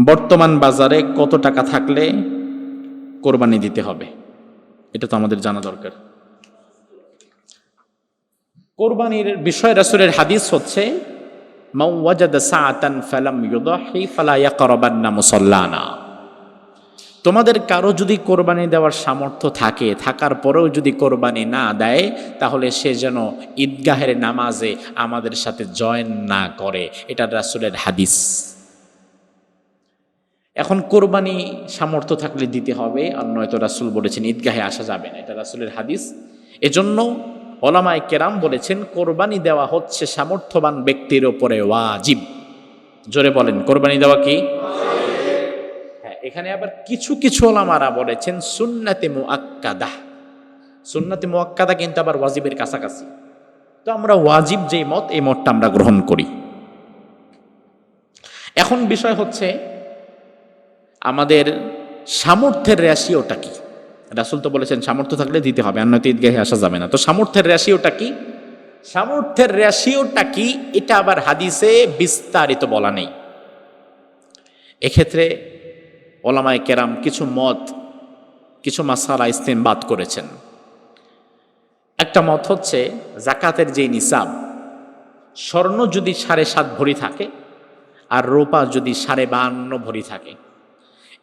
বর্তমান বাজারে কত টাকা থাকলে কোরবানি দিতে হবে? এটা তো আমাদের জানা দরকার। কোরবানির বিষয় রাসুলের হাদিস হচ্ছে তোমাদের কারও যদি কোরবানি দেওয়ার সামর্থ্য থাকে, থাকার পরেও যদি কোরবানি না দেয়, তাহলে সে যেন ঈদগাহের নামাজে আমাদের সাথে জয়েন না করে। এটা রাসূলের হাদিস। এখন কোরবানি সামর্থ্য থাকলে দিতে হবে, আর নয়তো রাসুল বলেছেন, ঈদগাহে আসা যাবে না। এটা রাসুলের হাদিস। এজন্য ওলামায় কেরাম বলেছেন, কোরবানি দেওয়া হচ্ছে সামর্থ্যবান ব্যক্তির ওপরে ওয়াজিব। জোরে বলেন, কোরবানি দেওয়া কি? হ্যাঁ এখানে আবার কিছু কিছু ওলামারা বলেছেন, সুন্নাতে মুআক্কাদা। সুন্নাতে মুআক্কাদা কিন্তু আবার ওয়াজিবের কাছাকাছি। তো আমরা ওয়াজিব যেই মত, এই মতটা আমরা গ্রহণ করি। এখন বিষয় হচ্ছে আমাদের সামর্থ্যের রেশিওটা কি? রাসুল তো বলেছেন, সামর্থ্য থাকলে দিতে হবে, আর নয়তো ঈদগাহে আসা যাবে না। তো সামর্থ্যের রেশিওটা কি? সামর্থ্যের রেশিওটা কি? এটা আবার হাদিসে বিস্তারিত বলা নেই। এক্ষেত্রে ওলামায় কেরাম কিছু মত, কিছু মাসালা বাদ করেছেন। একটা মত হচ্ছে জাকাতের যে নিসাব, স্বর্ণ যদি সাড়ে সাত ভরি থাকে, আর রোপা যদি সাড়ে বাহান্ন ভরি থাকে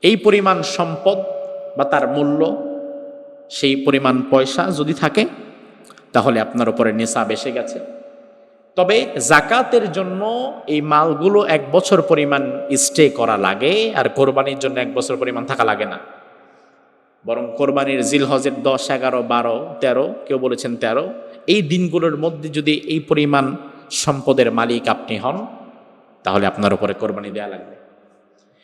এই পরিমাণ সম্পদ বা তার মূল্য, সেই পরিমাণ পয়সা যদি থাকে, তাহলে আপনার উপরে নেশাব এসে গেছে। তবে জাকাতের জন্য এই মালগুলো এক বছর পরিমাণ স্টে করা লাগে, আর কোরবানির জন্য এক বছর পরিমাণ থাকা লাগে না। বরং কোরবানির জিল হজের দশ, এগারো, বারো, তেরো, কেউ বলেছেন তেরো, এই দিনগুলোর মধ্যে যদি এই পরিমাণ সম্পদের মালিক আপনি হন, তাহলে আপনার উপরে কোরবানি দেওয়া লাগবে।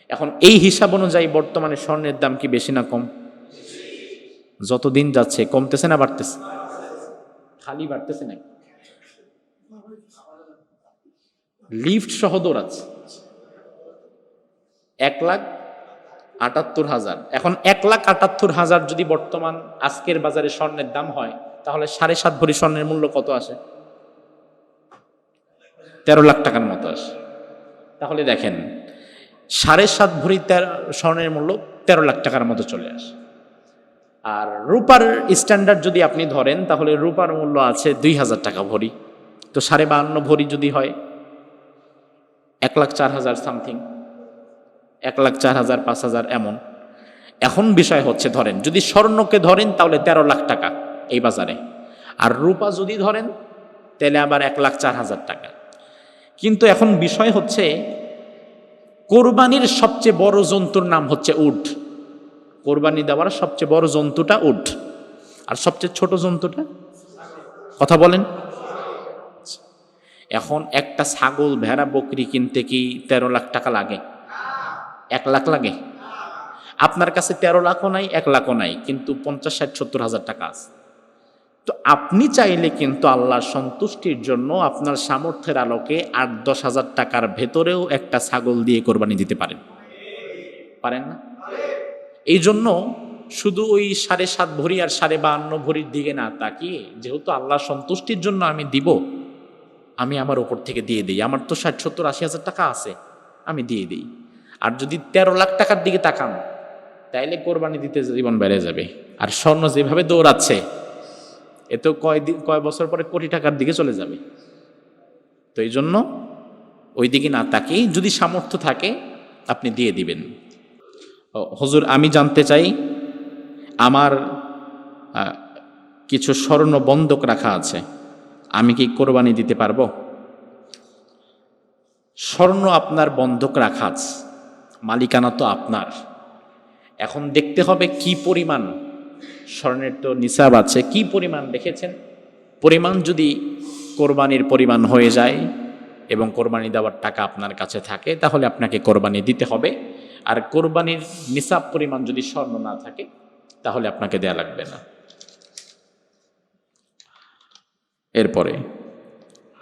এখন এই হিসাব অনুযায়ী বর্তমানে স্বর্ণের দাম কি বেশি না কম? যত দিন যাচ্ছে, কমতেছে না বাড়তেছে? খালি বাড়তেছে না লিফট সহ দৌড়াচ্ছে। এক লাখ আটাত্তর হাজার। এখন এক লাখ আটাত্তর হাজার যদি বর্তমান আজকের বাজারে স্বর্ণের দাম হয়, তাহলে সাড়ে সাত ভরি স্বর্ণের মূল্য কত আসে? তেরো লাখ টাকার মতো আসে। তাহলে দেখেন সাড়ে সাত ভরি স্বর্ণের মূল্য তেরো লাখ টাকার মতো চলে আসে। আর রূপার স্ট্যান্ডার্ড যদি আপনি ধরেন, তাহলে রূপার মূল্য আছে দুই হাজার টাকা ভরি। তো সাড়ে বাহান্ন ভরি যদি হয়, এক লাখ চার হাজার সামথিং এক লাখ চার হাজার, পাঁচ হাজার এমন। এখন বিষয় হচ্ছে, ধরেন, যদি স্বর্ণকে ধরেন, তাহলে তেরো লাখ টাকা এই বাজারে। আর রূপা যদি ধরেন, তাহলে আবার এক লাখ চার হাজার টাকা। কিন্তু এখন বিষয় হচ্ছে কোরবানির সবচেয়ে বড় জন্তুর নাম হচ্ছে উট। কোরবানি দেওয়ার সবচেয়ে বড় জন্তুটা উট। আর সবচেয়ে ছোট জন্তুটা? কথা বলেন। এখন একটা ছাগল, ভেড়া, বকরি কিনতে কি তেরো লাখ টাকা লাগে? এক লাখ লাগে? আপনার কাছে তেরো লাখও নাই, এক লাখও নাই, কিন্তু পঞ্চাশ, ষাট, সত্তর হাজার টাকা আছে। তো আপনি চাইলে কিন্তু আল্লাহর সন্তুষ্টির জন্য আপনার সামর্থ্যের আলোকে আট দশ হাজার টাকার ভেতরেও একটা ছাগল দিয়ে কোরবানি দিতে পারেন। পারেন না? এই জন্য শুধু ওই সাড়ে সাত ভরি আর সাড়ে বাহান্ন ভরির দিকে না তাকিয়ে, যেহেতু আল্লাহর সন্তুষ্টির জন্য আমি দিব, আমি আমার ওপর থেকে দিয়ে দিই। আমার তো ষাট, সত্তর, আশি হাজার টাকা আছে, আমি দিয়ে দিই। আর যদি তেরো লাখ টাকার দিকে তাকান, তাইলে কোরবানি দিতে জীবন বেড়ে যাবে। আর স্বর্ণ যেভাবে দৌড়াচ্ছে এ তো কয় দিন কয় বছর পরে কোটি টাকার দিকে চলে যাবে। তো এই জন্য ওই দিকে না তাকেই যদি সামর্থ্য থাকে, আপনি দিয়ে দিবেন। হুজুর, আমি জানতে চাই, আমার কিছু স্বর্ণ বন্ধক রাখা আছে, আমি কি কোরবানি দিতে পারব? স্বর্ণ আপনার বন্ধক রাখা আছে, মালিকানা তো আপনার। এখন দেখতে হবে কি পরিমাণ স্বর্ণের তো নিসাব আছে, কি পরিমাণ দেখেছেন? পরিমাণ যদি কোরবানির পরিমাণ হয়ে যায় এবং কোরবানি দেওয়ার টাকা আপনার কাছে থাকে, তাহলে আপনাকে কোরবানি দিতে হবে। আর কোরবানির নিসাব পরিমাণ যদি স্বর্ণ না থাকে, তাহলে আপনাকে দেয়া লাগবে না। এরপরে